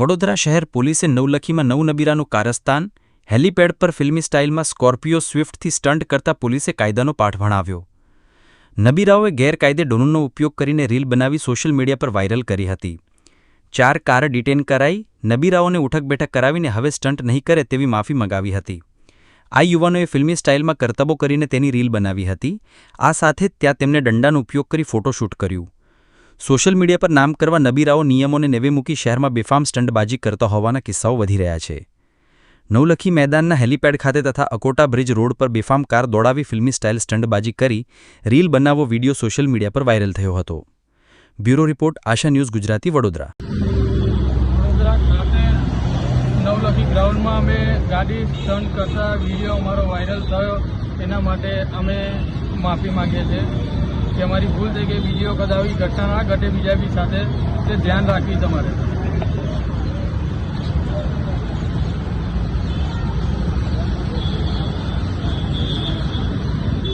વડોદરા શહેર પોલીસે નવલખીમાં નવનબીરાનું કારસ્તાન, હેલીપેડ પર ફિલ્મી સ્ટાઇલમાં સ્કોર્પિયો સ્વિફ્ટથી સ્ટન્ટ કરતા પોલીસે કાયદાનો પાઠ ભણાવ્યો. નબીરાઓએ ગેરકાયદે ડોનનો ઉપયોગ કરીને રીલ બનાવી સોશિયલ મીડિયા પર વાયરલ કરી હતી. ચાર કાર ડિટેન કરાઈ, નબીરાઓને ઉઠક બેઠક કરાવીને હવે સ્ટન્ટ નહીં કરે તેવી માફી મંગાવી હતી. આ યુવાનોએ ફિલ્મી સ્ટાઇલમાં કરતબો કરીને તેની રીલ બનાવી હતી. આ સાથે ત્યાં તેમને દંડાનો ઉપયોગ કરી ફોટોશૂટ કર્યું. સોશિયલ મીડિયા પર નામ કરવા નબીરાઓ નિયમોને નેવે મૂકી શહેરમાં બેફામ સ્ટંટબાજી કરતા હોવાના કિસ્સાઓ વધી રહ્યા છે. નવલખી મેદાનના હેલીપેડ ખાતે તથા અકોટા બ્રિજ રોડ પર બેફામ કાર દોડાવી ફિલ્મી સ્ટાઇલ સ્ટંટબાજી કરી રીલ બનાવવો વીડિયો સોશિયલ મીડિયા પર વાયરલ થયો હતો. Bureau report, Asha news, Gujarati, Vadodara. Navlakhi ગ્રાઉન્ડમાં અમે ગાડી સ્ટન્ટ કરતા વીડિયો અમારો વાયરલ થયો. એના માટે અમે માફી માંગીએ છીએ. કે અમારી ભૂલ થઈ ગઈ, બીજી વખત આવી ઘટના ના ઘટે બીજા બી સાથે, તે ધ્યાન રાખવી તમારે.